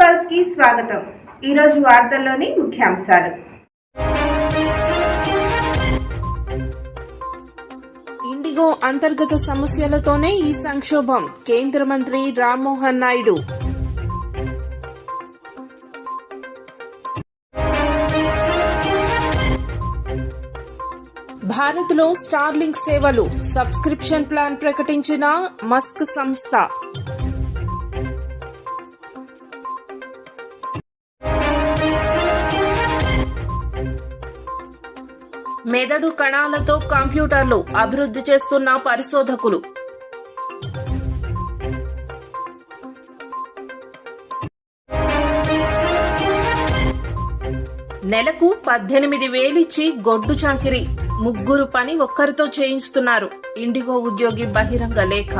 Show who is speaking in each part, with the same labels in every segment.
Speaker 1: పల్స్కి స్వాగతం. ఈరోజు వార్తల్లోని ముఖ్యాంశాలు. ఇండిగో అంతర్గత సమస్యలతోనే ఈ సంక్షోభం కేంద్ర మంత్రి రామ్మోహన్ నాయుడు. భారత్లో స్టార్లింక్ సేవలు సబ్స్క్రిప్షన్ ప్లాన్ ప్రకటించిన మస్క్ సంస్థ. మెదడు కణాలతో కంప్యూటర్లు అభివృద్ధి చేస్తున్న పరిశోధకులు. నెలకు పద్దెనిమిది వేలిచ్చి గొడ్డు చాకిరి. ముగ్గురు పని ఒక్కరితో చేయిస్తున్నారు ఇండిగో ఉద్యోగి బహిరంగ లేఖ.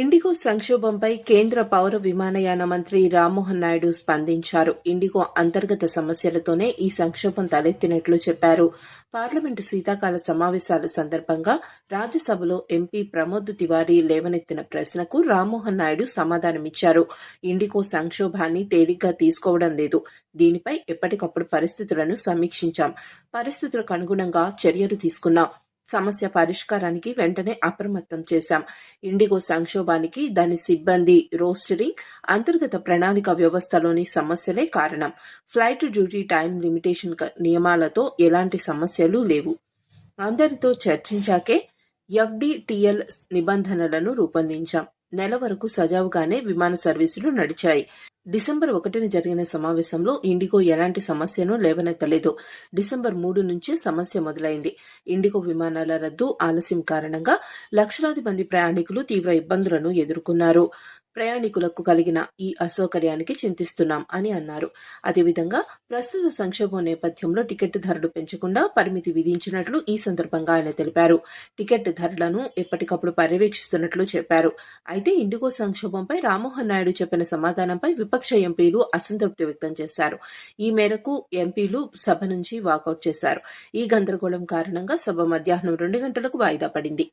Speaker 1: ఇండిగో సంక్షోభంపై కేంద్ర పౌర విమానయాన మంత్రి రామ్మోహన్ నాయుడు స్పందించారు. ఇండిగో అంతర్గత సమస్యలతోనే ఈ సంక్షోభం తలెత్తినట్లు చెప్పారు. పార్లమెంటు శీతాకాల సమావేశాల సందర్భంగా రాజ్యసభలో ఎంపీ ప్రమోద్ తివారీ లేవనెత్తిన ప్రశ్నకు రామ్మోహన్ నాయుడు సమాధానమిచ్చారు. ఇండిగో సంక్షోభాన్ని తేలిగ్గా తీసుకోవడం లేదు. దీనిపై ఎప్పటికప్పుడు పరిస్థితులను సమీక్షించాం. పరిస్థితులకు అనుగుణంగా చర్యలు తీసుకున్నాం. సమస్య పరిష్కారానికి వెంటనే అప్రమత్తం చేశాం. ఇండిగో సంక్షోభానికి దాని సిబ్బంది రోస్టరింగ్ అంతర్గత ప్రణాళిక వ్యవస్థలోని సమస్యలే కారణం. ఫ్లైట్ డ్యూటీ టైం లిమిటేషన్ నియమాలతో ఎలాంటి సమస్యలు లేవు. అందరితో చర్చించాకే ఎఫ్డిటిఎల్ నిబంధనలను రూపొందించాం. నెల వరకు సజావుగానే విమాన సర్వీసులు నడిచాయి. డిసెంబర్ ఒకటిన జరిగిన సమావేశంలో ఇండిగో ఎలాంటి సమస్యను లేవనెత్తలేదు. డిసెంబర్ మూడు నుంచి సమస్య మొదలైంది. ఇండిగో విమానాల రద్దు ఆలస్యం కారణంగా లక్షలాది మంది ప్రయాణికులు తీవ్ర ఇబ్బందులను ఎదుర్కొన్నారు. ప్రయాణికులకు కలిగిన ఈ అసౌకర్యానికి చింతిస్తున్నాం అని అన్నారు. అదేవిధంగా ప్రస్తుత సంక్షోభం నేపథ్యంలో టికెట్ ధరలు పెంచకుండా పరిమితి విధించినట్లు ఈ సందర్భంగా ఆయన తెలిపారు. టికెట్ ధరలను ఎప్పటికప్పుడు పర్యవేక్షిస్తున్నట్లు చెప్పారు. అయితే ఇండిగో సంక్షోభంపై రామ్మోహన్ నాయుడు చెప్పిన సమాధానంపై విపక్ష ఎంపీలు అసంతృప్తి వ్యక్తం చేశారు. ఈ మేరకు ఎంపీలు సభ నుంచి వాకౌట్ చేశారు. ఈ గందరగోళం కారణంగా సభ మధ్యాహ్నం రెండు గంటలకు వాయిదా పడింది.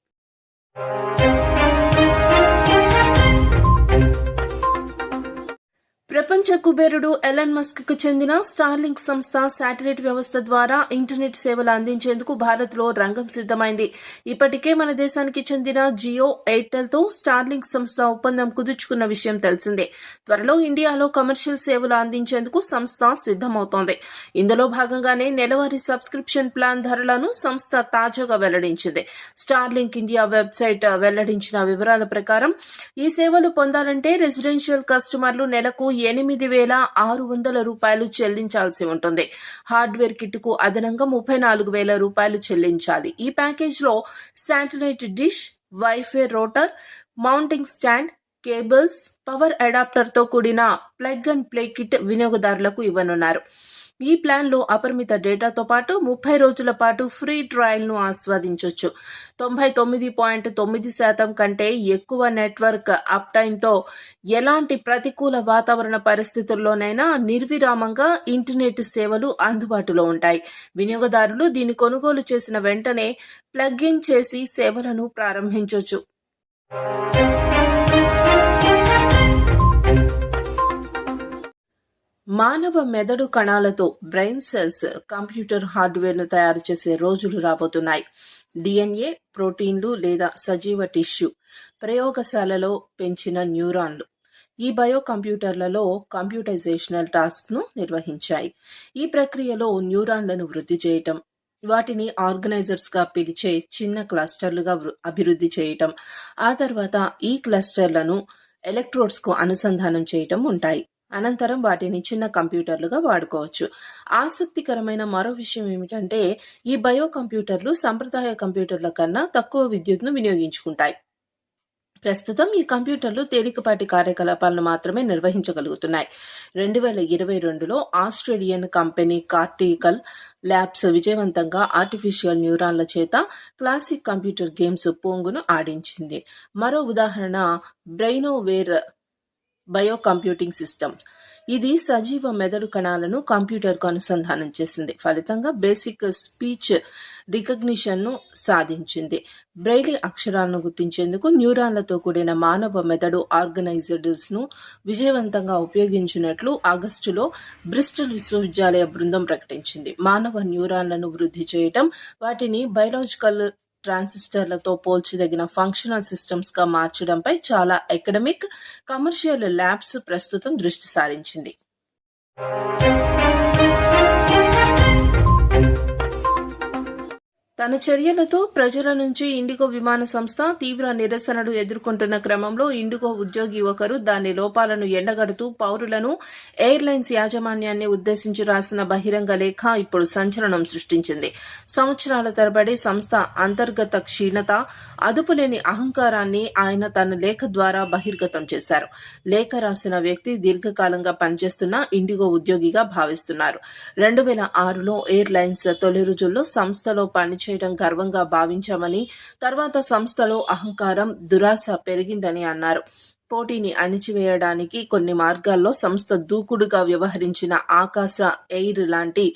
Speaker 1: ప్రపంచ కుబేరుడు ఎలన్ మస్క్కు చెందిన స్టార్లింక్ సంస్థ శాటిలైట్ వ్యవస్థ ద్వారా ఇంటర్నెట్ సేవలు అందించేందుకు భారత్లో రంగం సిద్దమైంది ఇప్పటికే మన దేశానికి చెందిన జియో ఎయిర్టెల్తో స్టార్లింక్ సంస్థ ఒప్పందం కుదుర్చుకున్న విషయం తెలిసిందే. త్వరలో ఇండియాలో కమర్షియల్ సేవలు అందించేందుకు సంస్థ సిద్దమవుతోంది ఇందులో భాగంగానే నెలవారీ సబ్స్క్రిప్షన్ ప్లాన్ ధరలను సంస్థ తాజాగా వెల్లడించింది. స్టార్లింక్ ఇండియా వెబ్సైట్ వెల్లడించిన వివరాల ప్రకారం ఈ సేవలు పొందాలంటే రెసిడెన్షియల్ కస్టమర్లు నెలకు ఎనిమిది వేల ఆరు వందల రూపాయలు చెల్లించాల్సి ఉంటుంది. హార్డ్వేర్ కిట్కు అదనంగా ముప్పై నాలుగు వేల రూపాయలు చెల్లించాలి. ఈ ప్యాకేజ్లో satellite dish wifi router mounting stand cables power అడాప్టర్తో కూడిన ప్లగ్ అండ్ ప్లే కిట్ వినియోగదారులకు ఇవ్వనున్నారు. ఈ ప్లాన్లో అపరిమిత డేటాతో పాటు ముప్పై రోజుల పాటు ఫ్రీ ట్రయల్ను ఆస్వాదించవచ్చు తొంభై తొమ్మిది పాయింట్ తొమ్మిది శాతం కంటే ఎక్కువ నెట్వర్క్ అప్ టైమ్తో ఎలాంటి ప్రతికూల వాతావరణ పరిస్థితుల్లోనైనా నిర్విరామంగా ఇంటర్నెట్ సేవలు అందుబాటులో ఉంటాయి. వినియోగదారులు దీన్ని కొనుగోలు చేసిన వెంటనే ప్లగ్ ఇన్ చేసి సేవలను ప్రారంభించవచ్చు మానవ మెదడు కణాలతో బ్రెయిన్ సెల్స్ కంప్యూటర్ హార్డ్వేర్ను తయారు చేసే రోజులు రాబోతున్నాయి. డిఎన్ఏ ప్రోటీన్లు లేదా సజీవ టిష్యూ ప్రయోగశాలలో పెంచిన న్యూరాన్లు. ఈ బయో కంప్యూటర్లలో కంప్యూటైజేషనల్ టాస్క్ను నిర్వహించాయి. ఈ ప్రక్రియలో న్యూరాన్లను వృద్ధి చేయటం వాటిని ఆర్గనైజర్స్గా పిలిచే చిన్న క్లస్టర్లుగా అభివృద్ధి చేయటం ఆ తర్వాత ఈ క్లస్టర్లను ఎలక్ట్రోడ్స్కు అనుసంధానం చేయటం ఉంటాయి. అనంతరం వాటిని చిన్న కంప్యూటర్లుగా వాడుకోవచ్చు. ఆసక్తికరమైన మరో విషయం ఏమిటంటే ఈ బయో కంప్యూటర్లు సంప్రదాయ కంప్యూటర్ల కన్నా తక్కువ విద్యుత్ను వినియోగించుకుంటాయి. ప్రస్తుతం ఈ కంప్యూటర్లు తేలికపాటి కార్యకలాపాలను మాత్రమే నిర్వహించగలుగుతున్నాయి. రెండు వేల ఇరవై రెండులో ఆస్ట్రేలియన్ కంపెనీ కార్టికల్ ల్యాబ్స్ విజయవంతంగా ఆర్టిఫిషియల్ న్యూరాన్ల చేత క్లాసిక్ కంప్యూటర్ గేమ్స్ పోంగును ఆడించింది. మరో ఉదాహరణ బ్రెయినోవేర్ బయో కంప్యూటింగ్ సిస్టమ్. ఇది సజీవ మెదడు కణాలను కంప్యూటర్కు అనుసంధానం చేసింది. ఫలితంగా బేసిక్ స్పీచ్ రికగ్నిషన్ను సాధించింది. బ్రెయిలీ అక్షరాలను గుర్తించేందుకు న్యూరాన్లతో కూడిన మానవ మెదడు ఆర్గనైజర్స్ను విజయవంతంగా ఉపయోగించినట్లు ఆగస్టులో బ్రిస్టల్ విశ్వవిద్యాలయ బృందం ప్రకటించింది. మానవ న్యూరాన్లను వృద్ధి చేయటం వాటిని బయలాజికల్ ట్రాన్సిస్టర్లతో పోల్చదగిన ఫంక్షనల్ సిస్టమ్స్గా మార్చడంపై చాలా ఎకడమిక్ కమర్షియల్ ల్యాబ్స్ ప్రస్తుతం దృష్టి సారించింది. తన చర్యలతో ప్రజల నుంచి ఇండిగో విమాన సంస్థ తీవ్ర నిరసనలు ఎదుర్కొంటున్న క్రమంలో ఇండిగో ఉద్యోగి ఒకరు దాని లోపాలను ఎండగడుతూ పౌరులను ఎయిర్లైన్స్ యాజమాన్యాన్ని ఉద్దేశించి రాసిన బహిరంగ లేఖ ఇప్పుడు సంచలనం సృష్టించింది. సంవత్సరాల తరబడి సంస్థ అంతర్గత క్షీణత అదుపులేని అహంకారాన్ని ఆయన తన లేఖ ద్వారా బహిర్గతం చేశారు. లేఖ రాసిన వ్యక్తి దీర్ఘకాలంగా పనిచేస్తున్న ఇండిగో ఉద్యోగిగా భావిస్తున్నారు. రెండు వేల ఆరులో ఎయిర్లైన్స్ తొలి రోజుల్లో సంస్థలో చేయడం గర్వంగా భావించామని తర్వాత సంస్థలో అహంకారం దురాశ పెరిగిందని అన్నారు. పోటీని అణిచివేయడానికి కొన్ని మార్గాల్లో సంస్థ దూకుడుగా వ్యవహరించిన ఆకాశ ఎయిర్ లాంటి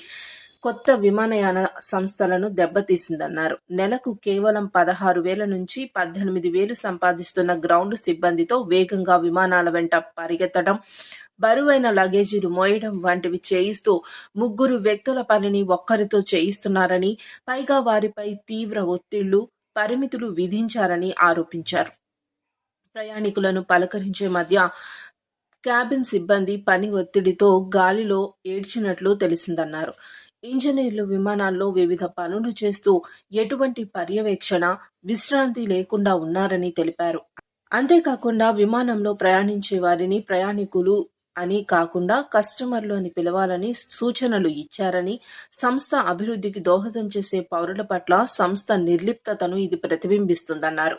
Speaker 1: కొత్త విమానయాన సంస్థలను దెబ్బతీసిందన్నారు. నెలకు కేవలం పదహారు వేల నుంచి పద్దెనిమిది వేలు సంపాదిస్తున్న గ్రౌండ్ సిబ్బందితో వేగంగా విమానాల వెంట పరిగెత్తడం బరువైన లగేజీలు మోయడం వంటివి చేయిస్తూ ముగ్గురు వ్యక్తుల పనిని ఒక్కరితో చేయిస్తున్నారని పైగా వారిపై తీవ్ర ఒత్తిళ్ళు పరిమితులు విధించారని ఆరోపించారు. ప్రయాణికులను పలకరించే మధ్య క్యాబిన్ సిబ్బంది పని ఒత్తిడితో గాలిలో ఏడ్చినట్లు తెలిసిందన్నారు. ఇంజనీర్లు విమానాల్లో వివిధ పనులు చేస్తూ ఎటువంటి పర్యవేక్షణ విశ్రాంతి లేకుండా ఉన్నారని తెలిపారు. అంతేకాకుండా విమానంలో ప్రయాణించే వారిని ప్రయాణికులు అని కాకుండా కస్టమర్లు అని పిలవాలని సూచనలు ఇచ్చారని సంస్థ అభివృద్ధికి దోహదం చేసే పౌరుల పట్ల సంస్థ నిర్లిప్తతను ఇది ప్రతిబింబిస్తుందన్నారు.